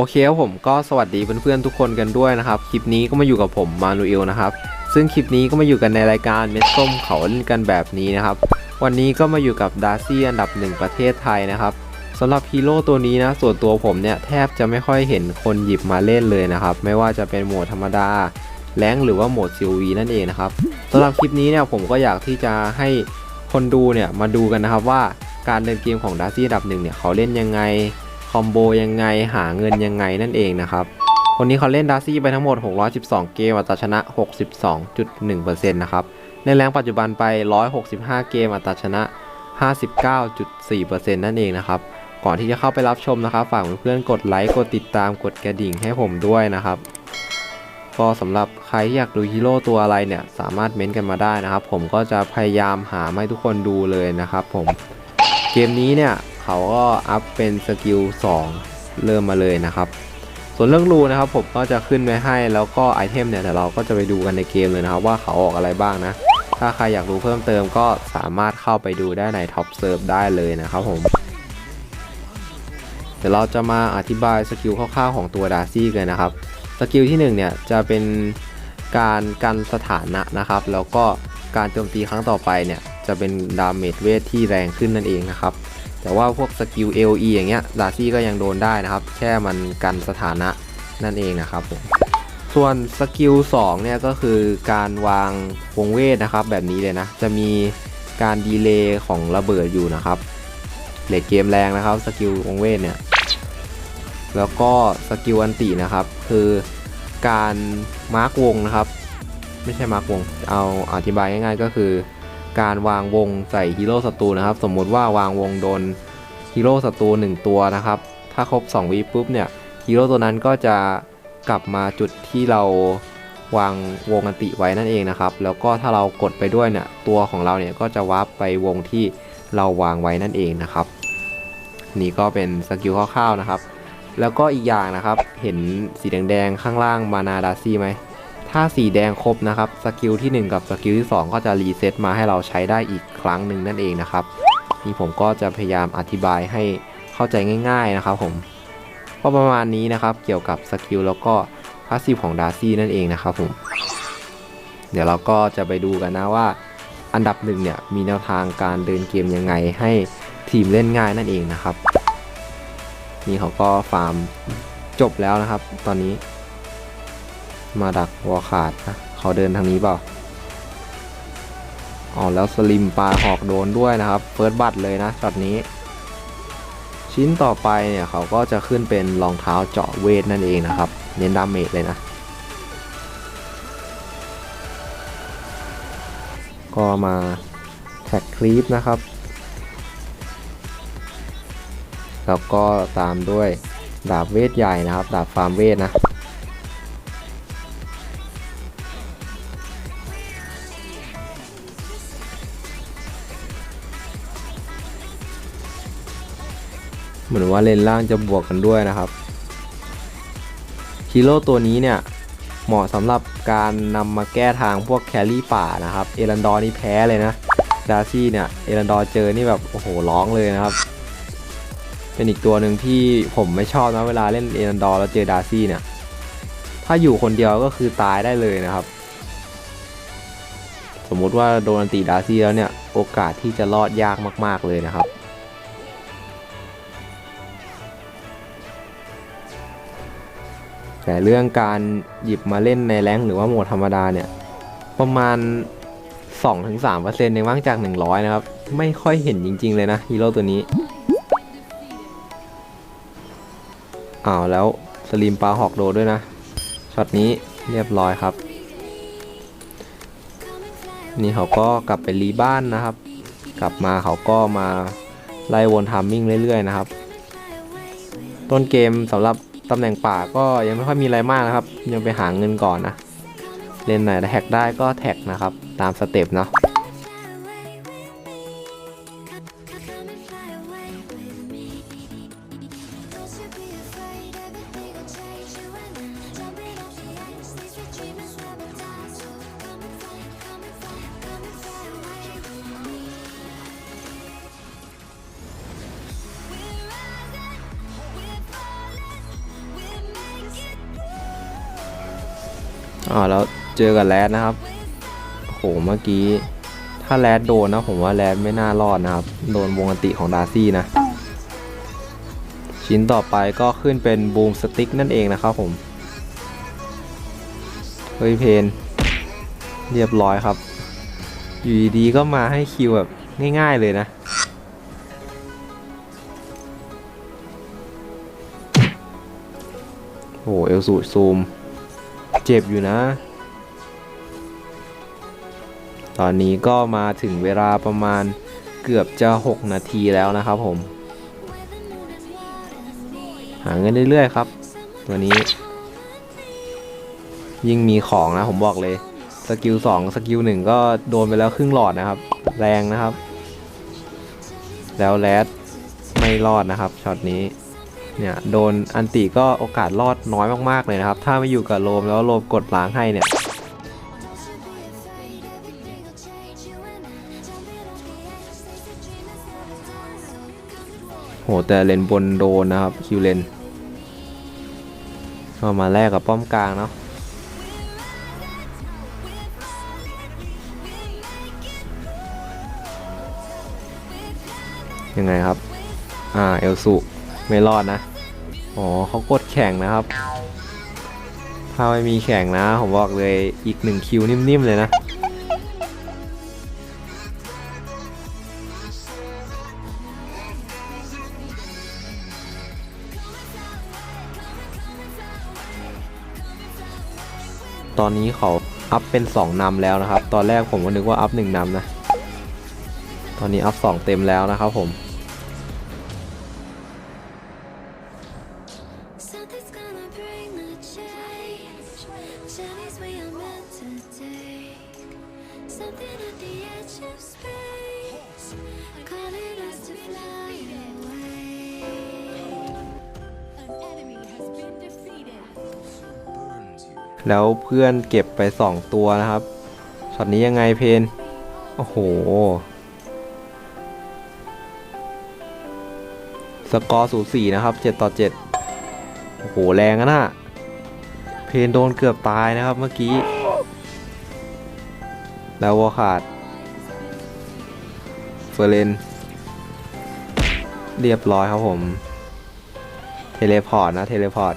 โอเคครับผมก็สวัสดีเพื่อนๆทุกคนกันด้วยนะครับ คลิปนี้ก็มาอยู่กับผมมานูเอลนะครับ ซึ่งคลิปนี้ก็มาอยู่กันในรายการเม็ดส้มเขาเล่นกันแบบนี้นะครับ วันนี้ก็มาอยู่กับดาร์ซี่อันดับหนึ่งประเทศไทยนะครับสำหรับฮีโร่ตัวนี้นะส่วนตัวผมเนี่ยแทบจะไม่ค่อยเห็นคนหยิบมาเล่นเลยนะครับ ไม่ว่าจะเป็นโหมดธรรมดาแรงหรือว่าโหมด COV นั่นเองนะครับสำหรับคลิปนี้เนี่ยผมก็อยากที่จะให้คนดูเนี่ยมาดูกันนะครับว่าการเล่นเกมของดาร์ซี่อันดับหนึ่งเนี่ยเขาเล่นยังไง คอมโบยังไงหาเงินยังไงนั่นเองนะครับ คนนี้เขาเล่นดาร์ซี่ไปทั้งหมด 612 เกมอัตราชนะ 62.1%นะครับในแรงปัจจุบันไป 165 เกมอัตราชนะ 59.4%นั่นเองนะครับก่อนที่จะเข้าไปรับชมนะครับฝากเพื่อนๆกดไลค์กดติดตามกดกระดิ่งให้ผมด้วยนะครับก็สำหรับใครที่อยากดูฮีโร่ตัวอะไรเนี่ยสามารถเม้นต์กันมาได้นะครับ ผมก็จะพยายามหาให้ทุกคนดูเลยนะครับ ผมเกมนี้เนี่ย เขาก็อัพเป็นสกิล2เริ่มมาเลยนะครับ ส่วนเรื่องรูนะครับผมก็จะขึ้นไว้ให้แล้วก็ไอเทมเนี่ยเดี๋ยวเราก็จะไปดูกันในเกมเลยนะครับ ว่าเขาออกอะไรบ้างนะ ถ้าใครอยากรู้เพิ่มเติมก็สามารถเข้าไปดูได้ในท็อปเซิร์ฟได้เลยนะครับผมเดี๋ยวเราจะมาอธิบายสกิลคร่าวๆของตัวดาร์ซี่กันนะครับ สกิลที่1เนี่ยจะเป็นการกันสถานะนะครับ แล้วก็การโจมตีครั้งต่อไปเนี่ยจะเป็นดาเมจเวทที่แรงขึ้นนั่นเองนะครับ แต่ว่าพวกสกิล LE อย่างเงี้ยดาซี่ก็ยังโดนได้นะครับ แค่มันกันสถานะนั่นเองนะครับผมส่วนสกิล2เนี่ยก็คือการวางวงเวทนะครับ แบบนี้เลยนะ จะมีการดีเลย์ของระเบิดอยู่นะครับเลดเกมแรงนะครับสกิลวงเวทเนี่ย แล้วก็สกิลอันตินะครับ คือการมาร์กวงนะครับ ไม่ใช่มาร์กวง เอาอธิบายง่ายๆก็คือ การวางวงใส่ฮีโร่ศัตรูนะครับ สมมุติว่าวางวงโดนฮีโร่ศัตรู1ตัวนะครับ ถ้าครบ2วิปุ๊บเนี่ยฮีโร่ตัวนั้นก็จะกลับมาจุดที่เราวางวงอันติไว้นั่นเองนะครับ แล้วก็ถ้าเรากดไปด้วยเนี่ยตัวของเราเนี่ยก็จะวาร์ปไปวงที่เราวางไว้นั่นเองนะครับ นี่ก็เป็นสกิลคร่าวๆนะครับ แล้วก็อีกอย่างนะครับ เห็นสีแดงๆข้างล่างมานาดาซี่ไหม ถ้าสีแดงครบนะครับสกิลที่ 1 กับสกิลที่ 2 ก็จะรีเซ็ตมาให้เราใช้ได้อีกครั้งหนึ่งนั่นเองนะครับนี่ผมก็จะพยายามอธิบายให้เข้าใจง่าย ๆนะครับผมก็ประมาณนี้นะครับเกี่ยวกับสกิลแล้วก็พาสซีฟของดาร์ซี่นั่นเองนะครับผมเดี๋ยวเราก็จะไปดูกันนะว่า อันดับหนึ่งเนี่ยมีแนวทางการเดินเกมยังไงให้ทีมเล่นง่ายนั่นเองนะครับ นี่เขาก็ฟาร์มจบแล้วนะครับ ตอนนี้ มาดักวอขาดนะเขาเดินทางนี้เปล่าอ๋อแล้วสลิมปลาหอกโดนด้วยนะครับเฟิร์สบัตเลยนะช็อตนี้ ชิ้นต่อไปเนี่ยเขาก็จะขึ้นเป็นรองเท้าเจาะเวทนั่นเองนะครับ เน้นดาเมจเลยนะ ก็มาแท็กคลีปนะครับ แล้วก็ตามด้วยดาบเวทใหญ่นะครับ ดาบฟาร์มเวทนะ มือนว่าเลนล่างจะบวกกันด้วยนะครับฮีโร่ตัวนี้เนี่ยเหมาะสำหรับการนำมาแก้ทางพวกแครี่ป่านะครับ เอรันดอร์นี่แพ้เลยนะดาร์ซี่เนี่ยเอรันดอร์เจอนี่แบบโอ้โหร้องเลยนะครับ เป็นอีกตัวหนึ่งที่ผมไม่ชอบนะเวลาเล่นเอรันดอร์แล้วเจอดาร์ซี่เนี่ยถ้าอยู่คนเดียวก็คือตายได้เลยนะครับ สมมุติว่าโดนอันตีดาร์ซี่แล้วเนี่ยโอกาสที่จะรอดยากมาก ๆเลยนะครับ แต่เรื่องการหยิบมาเล่นในแรงหรือว่าโหมดธรรมดาเนี่ย ประมาณ 2-3%เองมั้งจาก 100 นะครับ ไม่ค่อยเห็นจริง ๆ เลยนะฮีโร่ตัวนี้อ้าวแล้วสลิมปลาหอกโดด้วยนะช็อตนี้เรียบร้อยครับ นี่เขาก็กลับไปรีบ้านนะครับ กลับมาเขาก็มาไล่วนทามมิ่งเรื่อยๆนะครับ ต้นเกมสำหรับ ตำแหน่งป่าก็ยังไม่ค่อยมีอะไรมากนะครับ ยังไปหาเงินก่อนนะ เล่นไหนแท็กได้ก็แท็กนะครับ ตามสเต็ปเนาะ อ๋อแล้วเจอกับแรดนะครับโหเมื่อกี้ ถ้าแรดโดนนะผมว่าแรดไม่น่ารอดนะครับ โดนวงอติของดาร์ซี่นะ ชิ้นต่อไปก็ขึ้นเป็นบูมสติ๊กนั่นเองนะครับผม เฮ้ยเพน เรียบร้อยครับ อยู่ดีๆก็มาให้คิวแบบง่ายๆเลยนะโอ้โหเอลสูซูม เจ็บอยู่นะ ตอนนี้ก็มาถึงเวลาประมาณเกือบจะ 6 นาทีแล้วนะครับผม หาเงินเรื่อยๆครับ ตัวนี้ ยิ่งมีของนะผมบอกเลย สกิล2สกิล1ก็โดนไปแล้วครึ่งหลอดนะครับ แรงนะครับ แล้วแรดไม่รอดนะครับช็อตนี้ เนี่ยโดนอันติก็โอกาสรอดน้อยมากๆเลยนะครับ ถ้าไม่อยู่กับโลมแล้วโลมกดล้างให้เนี่ยโหแต่เลนบนโดนนะครับคิวเลนก็มาแลกกับป้อมกลางเนาะยังไงครับ อ่า เอลสุ ไม่รอดนะ อ๋อเขากดแข่งนะครับ ถ้าไม่มีแข่งนะ ผมบอกเลยอีกหนึ่งคิวนิ่มๆเลยนะตอนนี้เขาอัพเป็น 2นำแล้วนะครับ ตอนแรกผมก็นึกว่าอัพ1นำนะ ตอนนี้อัพ 2 เต็มแล้วนะครับผม แล้วเพื่อนเก็บไป 2 ตัวนะครับช็อตนี้ยังไงเพนโอ้โห สกอร์สูสีนะครับ 7 ต่อ 7 โอ้โห แรงอะนะเพนโดนเกือบตายนะครับเมื่อกี้ แล้ววอขาดเฟอร์เรนเรียบร้อยครับผม เทเลพอร์ตนะ เทเลพอร์ต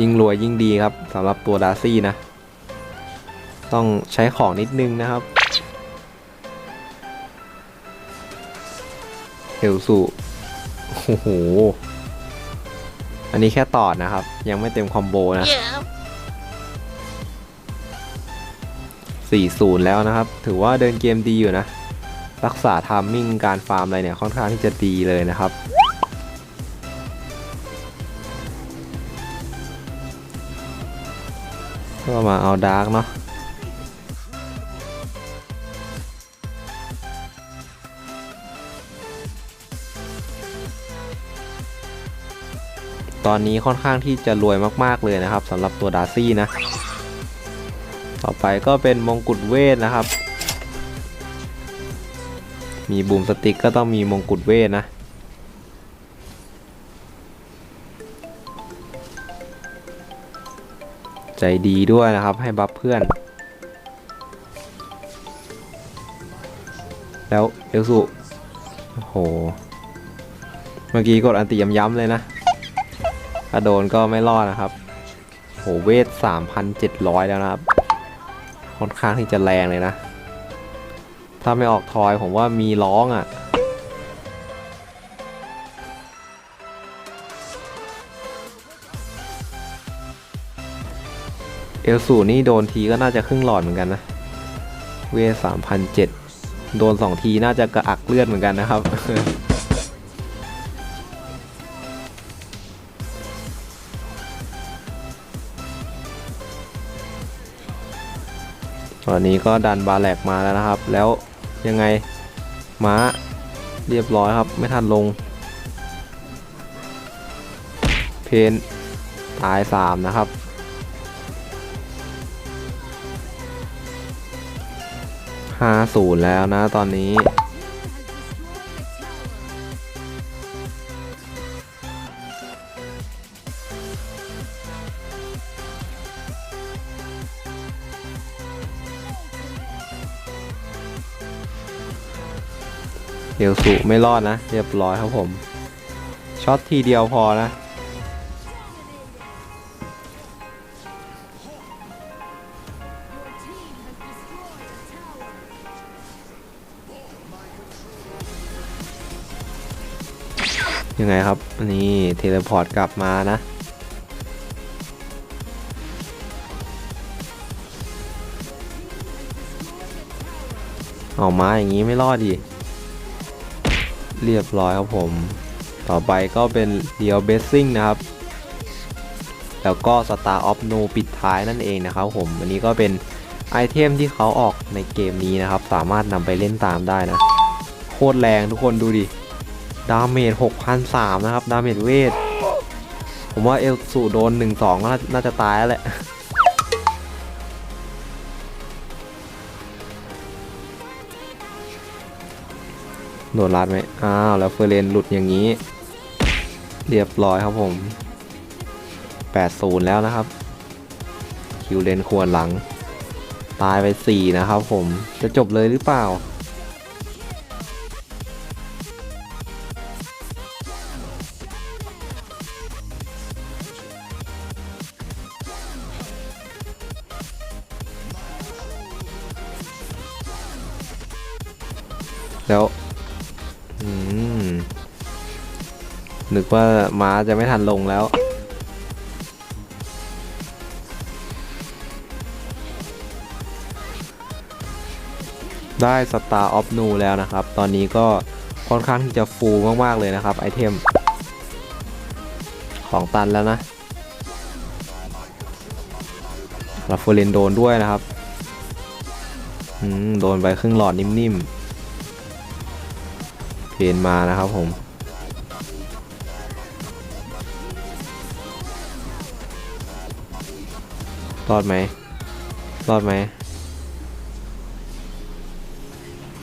ยิ่งรวยยิ่งดีครับสำหรับตัวดาร์ซี่นะ ต้องใช้ของนิดนึงนะครับเฮลสุโอ้โห อันนี้แค่ตอดนะครับ ยังไม่เต็มคอมโบนะ 4-0 แล้วนะครับ ถือว่าเดินเกมดีอยู่นะ รักษาทามมิ่งการฟาร์มอะไรเนี่ยค่อนข้างที่จะดีเลยนะครับ ก็มาเอาดาร์กเนาะตอนนี้ค่อนข้างที่จะรวยมากๆเลยนะครับสำหรับตัวดาร์ซี่นะ ต่อไปก็เป็นมงกุฎเวทนะครับ มีบูมสติกก็ต้องมีมงกุฎเวทนะ ใจดีด้วยนะครับ ให้บัฟเพื่อน แล้วเอลสุโอ้โห เมื่อกี้กดอันติย้ำๆเลยนะถ้าโดนก็ไม่รอดนะครับโหเวท 3,700 แล้วนะครับ ค่อนข้างที่จะแรงเลยนะ ถ้าไม่ออกทอยผมว่ามีร้องอะ่ะ เอลสูนี่โดนทีก็น่าจะครึ่งหลอดเหมือนกันนะ เวสามพันเจ็ดโดนสองทีน่าจะกระอักเลือดเหมือนกันนะครับ ตอนนี้ก็ดันบาแหลกมาแล้วนะครับ แล้วยังไงม้าเรียบร้อยครับ ไม่ทันลง เพนตายสามนะครับ 50 แล้วนะตอนนี้เดี่ยวสุไม่รอดนะ เรียบร้อยครับผม ช็อตทีเดียวพอนะ ยังไงครับ นี่เทเลพอร์ตกลับมานะ ออกมาอย่างนี้ไม่รอดดิ เรียบร้อยครับผม ต่อไปก็เป็นเดียวเบสซิ่งนะครับ แล้วก็ Star of No ปิดท้ายนั่นเองนะครับผม อันนี้ก็เป็นไอเทมที่เขาออกในเกมนี้นะครับ สามารถนำไปเล่นตามได้นะ โคตรแรงทุกคนดูดิ ดาเมจ6,003นะครับ ดาเมจเวท ผมว่าเอลสูโดน 1-2ก็น่าน่าจะตายแล้วแหละโดนลัดไหมอ้าว แล้วเฟอร์เรนหลุดอย่างนี้ เรียบร้อยครับผม 80 แล้วนะครับ คิวเลนควรหลัง ตายไป 4 นะครับผม จะจบเลยหรือเปล่า แล้วนึกว่าม้าจะไม่ทันลงแล้ว ได้ Star of Nu แล้วนะครับ ตอนนี้ก็ค่อนข้างที่จะฟูลมาก ๆ เลยนะครับ ไอเทม ของตันแล้วนะลาฟเฟรนโดนด้วยนะครับ โดนไปครึ่งหลอดนิ่ม ๆ นมานะครับผมรอดไหมรอดไหม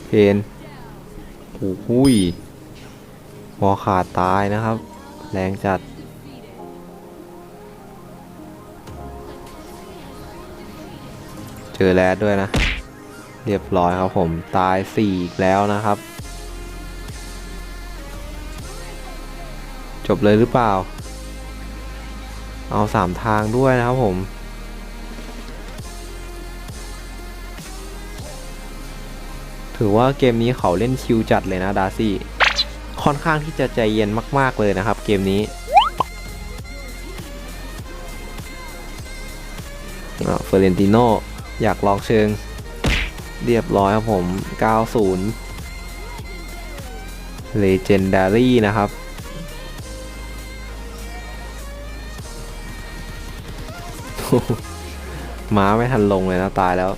เพนโอ้โหุยหัวขาดตายนะครับ แรงจัด เจอแรดด้วยนะ เรียบร้อยครับผม ตายสี่อีกแล้วนะครับ จบเลยหรือเปล่า เอาสามทางด้วยนะครับผม ถือว่าเกมนี้เขาเล่นคิวจัดเลยนะดาร์ซี่ ค่อนข้างที่จะใจเย็นมากๆเลยนะครับ เกมนี้เฟอร์เรนติโนอยากลองเชิง เรียบร้อยครับผม 90 Legendary นะครับ ม้าไม่ทันลงเลยนะตายแล้ว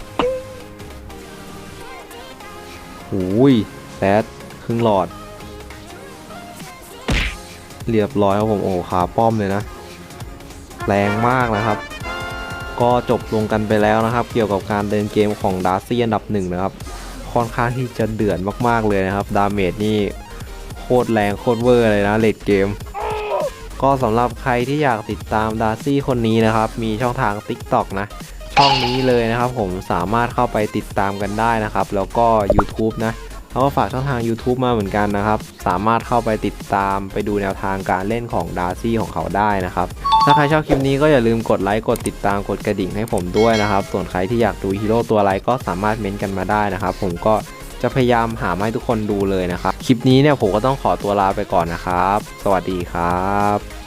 หูยแซดครึ่งหลอด เรียบร้อยครับผมโอ้ขาป้อมเลยนะ แรงมากนะครับ ก็จบลงกันไปแล้วนะครับ เกี่ยวกับการเดินเกมของดาร์ซี่อันดับหนึ่งนะครับ ค่อนข้างที่จะเดือดมากๆเลยนะครับ ดาเมจนี่โคตรแรงโคตรเวอร์เลยนะเลดเกม ก็สำหรับใครที่อยากติดตามดาร์ซี่คนนี้นะครับ มีช่องทาง TikTok นะ ช่องนี้เลยนะครับ ผมสามารถเข้าไปติดตามกันได้นะครับ แล้วก็ YouTube นะเขาก็ฝากช่องทาง YouTube มาเหมือนกันนะครับ สามารถเข้าไปติดตามไปดูแนวทางการเล่นของดาร์ซี่ของเขาได้นะครับ ถ้าใครชอบคลิปนี้ก็อย่าลืมกดไลค์ กดติดตาม กดกระดิ่งให้ผมด้วยนะครับ ส่วนใครที่อยากดูฮีโร่ตัวอะไรก็สามารถเม้นต์กันมาได้นะครับ ผมก็ จะพยายามหามาให้ทุกคนดูเลยนะครับ คลิปนี้เนี่ยผมก็ต้องขอตัวลาไปก่อนนะครับ สวัสดีครับ